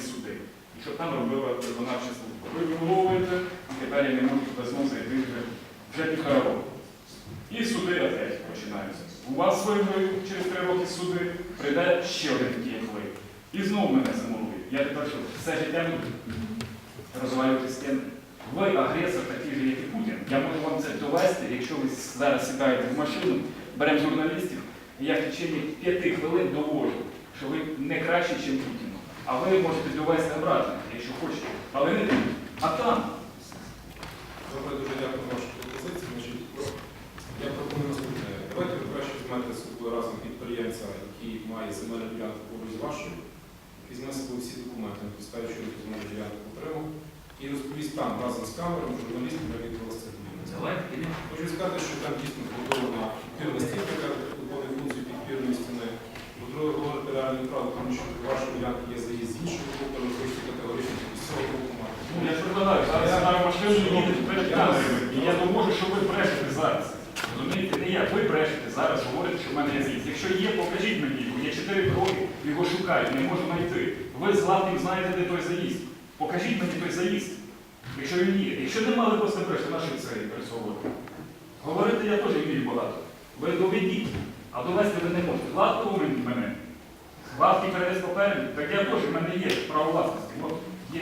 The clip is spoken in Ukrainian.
суди. І щоб там робила виконавча служба. Ви виловуєте, і я не можу без знову зайти вже, півтора року. І суди опять починаються. У вас вибори через три роки суди, прийде ще один такий, як ви. І знову мене замовують. Я тепер що, все життя буду розвалювати стіни. Ви агресор такий же, як і Путін. Я можу вам це довести, якщо ви зараз сідаєте в машину, беремо журналістів, і я в течение п'яти хвилин довожу, що ви не краще, ніж Путін. А ви можете довести обратно, якщо хочете. Але не тут, а там. Добре, дуже дякую за вашу пропозицію. Я пропоную наступне. Давайте ви краще візьмете з собою разом підприємця, який має земельну ділянку поруч з вашою, візьме з собою всі документи, він земельну ділянку отримав, і розповість там разом з камерою, журналістам, як відбулося. Давайте. Хочу сказати, що там дійсно побудована підпірна стіна, яка виконує функцію підпірної стіни. По-друге, говорити реальну правду, тому що до вашої ділянки є заїзд з іншого боку, але ви категорично з цього боку маєте. Ну, я ж предлагаю, зараз я маю машину перед камерами. І я довожу, що ви брешете зараз. Розумієте, не я, ви брешете зараз, говорите, що в мене є з'їзд. Якщо є, покажіть мені його. Я чотири роки його шукаю, не можу знайти. Ви з Латвії знаєте, де той заїзд. Покажіть мені той заїзд. Якщо він є. Якщо нема, ви просто брешете, на що це пересовувати. Говорити я теж вмію багато. Ви доведіть, а довести ви не можете. Гладко мене. Гладкий перевез попереду, так я теж, в мене є право власності. От є